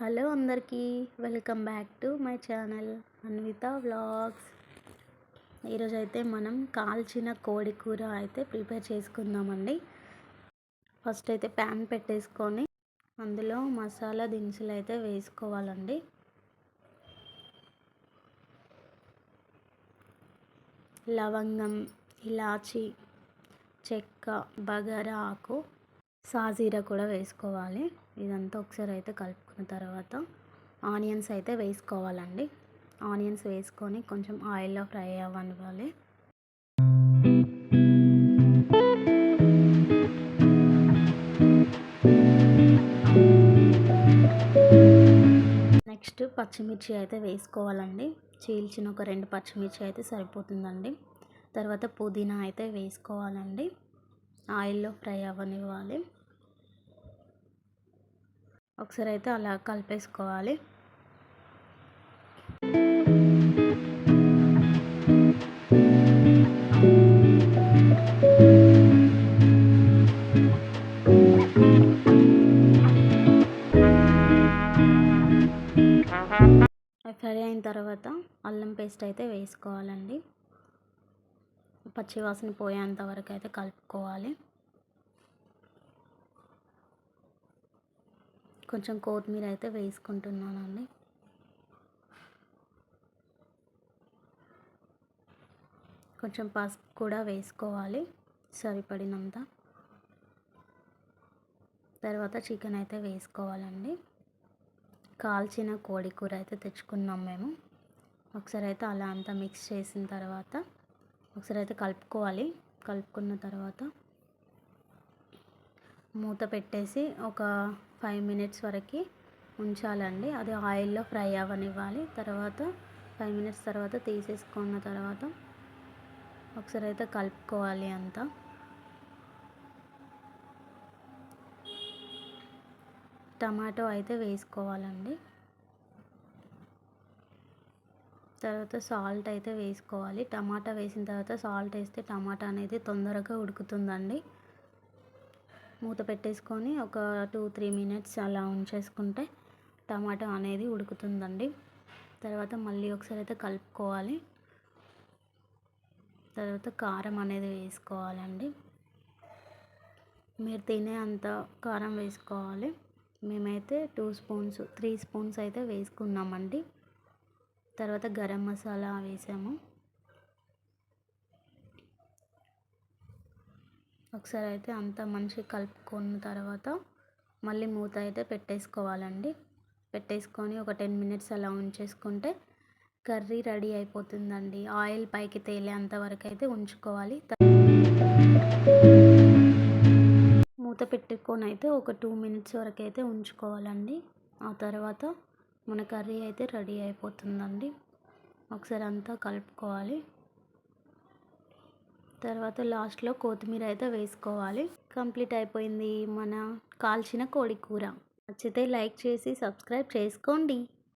Hello అందరికీ welcome back to my channel Anvitha vlogs. ఈరోజు అయితే మనం కాల్చిన కోడి కూర అయితే ప్రిపేర్ చేసుకుందామండి. ఫస్ట్ అయితే ప్యాన్ పెట్టేసుకొని అందులో మసాలా దినుసులు అయితే వేసుకోవాలండి. లవంగం ఇలాచి చెక్క బగారా ఆకు సాజీరా కూడా వేసుకోవాలి. ఇదంతా ఒకసారి అయితే కలుపుకున్న తర్వాత ఆనియన్స్ అయితే వేసుకోవాలండి. ఆనియన్స్ వేసుకొని కొంచెం ఆయిల్లో ఫ్రై అవ్వనివ్వాలి. నెక్స్ట్ పచ్చిమిర్చి అయితే వేసుకోవాలండి. చీల్చిన ఒక రెండు పచ్చిమిర్చి అయితే సరిపోతుందండి. తర్వాత పుదీనా అయితే వేసుకోవాలండి. ఆయిల్లో ఫ్రై అవ్వనివ్వాలి. ఒకసారి అయితే అలా కలిపేసుకోవాలి. ఫ్రై అయిన తర్వాత అల్లం పేస్ట్ అయితే వేసుకోవాలండి. పచ్చివాసన పోయేంత వరకు అయితే కలుపుకోవాలి. కొంచెం కొత్తిమీర అయితే వేసుకుంటున్నానండి. కొంచెం పసుపు కూడా వేసుకోవాలి సరిపడినంత. తర్వాత చికెన్ అయితే వేసుకోవాలండి. కాల్చిన కోడి కూర అయితే తెచ్చుకున్నాం మేము. ఒకసారి అయితే అలా అంతా మిక్స్ చేసిన తర్వాత ఒకసారి అయితే కలుపుకోవాలి. కలుపుకున్న తర్వాత మూత పెట్టేసి ఒక ఫైవ్ మినిట్స్ వరకు ఉంచాలండి. అది ఆయిల్లో ఫ్రై అవ్వనివ్వాలి. తర్వాత ఫైవ్ మినిట్స్ తర్వాత తీసేసుకున్న తర్వాత ఒకసారి అయితే కలుపుకోవాలి అంతా. టమాటో అయితే వేసుకోవాలండి. తర్వాత సాల్ట్ అయితే వేసుకోవాలి. టమాటా వేసిన తర్వాత సాల్ట్ వేస్తే టమాటా అనేది తొందరగా ఉడుకుతుందండి. మూత పెట్టేసుకొని ఒక టూ త్రీ మినిట్స్ అలా ఉంచేసుకుంటే టమాటా అనేది ఉడుకుతుందండి. తర్వాత మళ్ళీ ఒకసారి అయితే కలుపుకోవాలి. తర్వాత కారం అనేది వేసుకోవాలండి. మీరు తినే అంత కారం వేసుకోవాలి. మేమైతే టూ స్పూన్స్ త్రీ స్పూన్స్ అయితే వేసుకున్నామండి. తర్వాత గరం మసాలా వేసాము. ఒకసారి అయితే అంతా మంచిగా కలుపుకున్న తర్వాత మళ్ళీ మూత అయితే పెట్టేసుకోవాలండి. పెట్టేసుకొని ఒక టెన్ మినిట్స్ అలా ఉంచేసుకుంటే కర్రీ రెడీ అయిపోతుందండి. ఆయిల్ పైకి తేలేంత వరకు అయితే ఉంచుకోవాలి. మూత పెట్టుకొని అయితే ఒక టూ మినిట్స్ వరకు అయితే ఉంచుకోవాలండి. ఆ తర్వాత మన కర్రీ అయితే రెడీ అయిపోతుందండి. ఒకసారి అంతా కలుపుకోవాలి. తర్వాత లాస్ట్లో కొత్తిమీర అయితే వేసుకోవాలి. కంప్లీట్ అయిపోయింది మన కాల్చిన కోడి కూర నచ్చితే లైక్ చేసి సబ్స్క్రైబ్ చేసుకోండి.